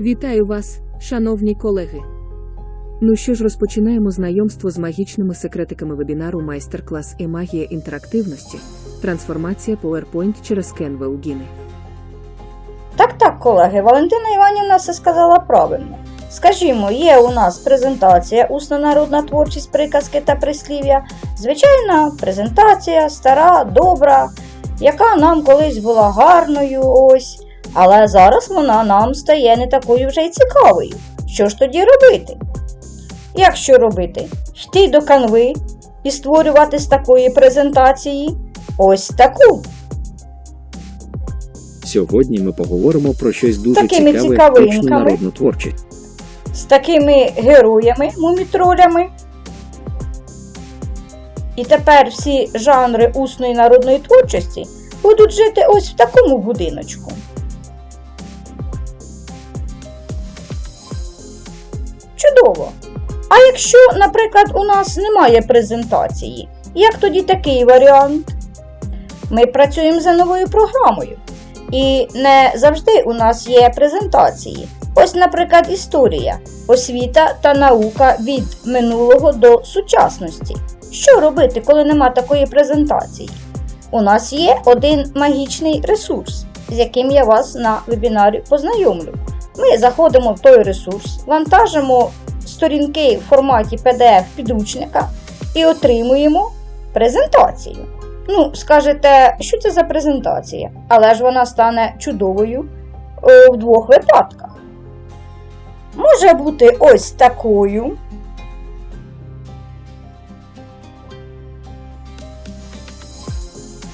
Вітаю вас, шановні колеги. Ну що ж, розпочинаємо знайомство з магічними секретиками вебінару майстер-клас і магія інтерактивності. Трансформація PowerPoint через Canva Гіни. Так, так, колеги, Валентина Іванівна все сказала правильно. Скажімо, є у нас презентація усна народна творчість, приказки та прислів'я. Звичайна презентація, стара, добра, яка нам колись була гарною, ось, але зараз вона нам стає не такою вже й цікавою. Що ж тоді робити? Як що робити? Йти до канви і створювати з такої презентації ось таку. Сьогодні ми поговоримо про щось дуже Такими цікаве точну народну творчість. з такими героями, мумітролями. І тепер всі жанри усної народної творчості будуть жити ось в такому будиночку. Чудово! А якщо, наприклад, у нас немає презентації, як тоді такий варіант? Ми працюємо за новою програмою. І не завжди у нас є презентації. Ось, наприклад, історія, освіта та наука від минулого до сучасності. Що робити, коли нема такої презентації? У нас є один магічний ресурс, з яким я вас на вебінарі познайомлю. Ми заходимо в той ресурс, вантажимо сторінки в форматі PDF підручника і отримуємо презентацію. Ну, скажете, що це за презентація? Але ж вона стане чудовою е, в двох випадках. Може бути ось такою.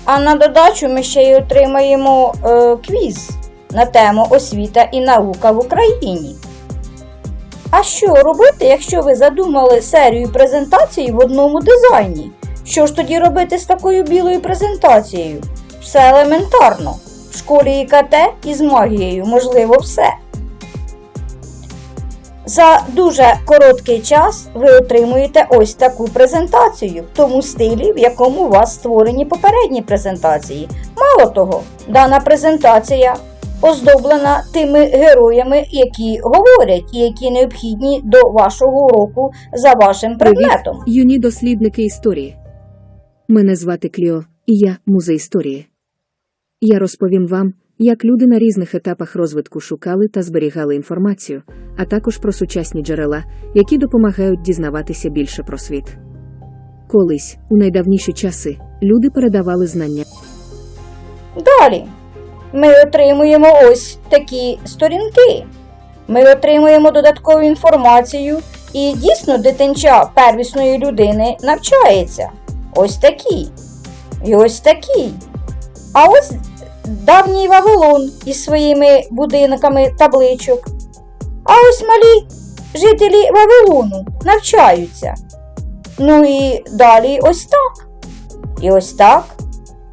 А на додачу ми ще й отримаємо е, квіз на тему освіта і наука в Україні. А що робити, якщо ви задумали серію презентацій в одному дизайні? Що ж тоді робити з такою білою презентацією? Все елементарно. В школі ІКТ із магією можливо все. За дуже короткий час ви отримуєте ось таку презентацію в тому стилі, в якому у вас створені попередні презентації. Мало того, дана презентація оздоблена тими героями, які говорять і які необхідні до вашого уроку за вашим Привіт, предметом. юні дослідники історії. Мене звати Кліо, і я музей історії. Я розповім вам, як люди на різних етапах розвитку шукали та зберігали інформацію, а також про сучасні джерела, які допомагають дізнаватися більше про світ. Колись, у найдавніші часи, люди передавали знання. Далі ми отримуємо ось такі сторінки. Ми отримуємо додаткову інформацію, і дійсно дитинча первісної людини навчається. Ось такі. І ось такі. А ось давній Вавилон із своїми будинками табличок. А ось малі жителі Вавилону навчаються. Ну і далі ось так. І ось так.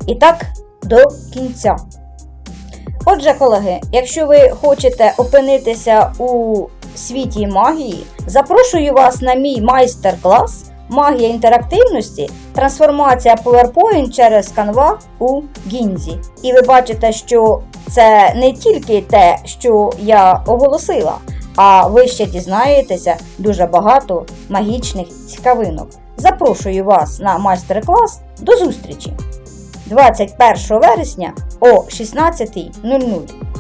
І так до кінця. Отже, колеги, якщо ви хочете опинитися у світі магії, запрошую вас на мій майстер-клас Магія інтерактивності, трансформація PowerPoint через Canva у Гінзі. І ви бачите, що це не тільки те, що я оголосила, а ви ще дізнаєтеся дуже багато магічних цікавинок. Запрошую вас на майстер-клас. До зустрічі! 21 вересня о 16.00.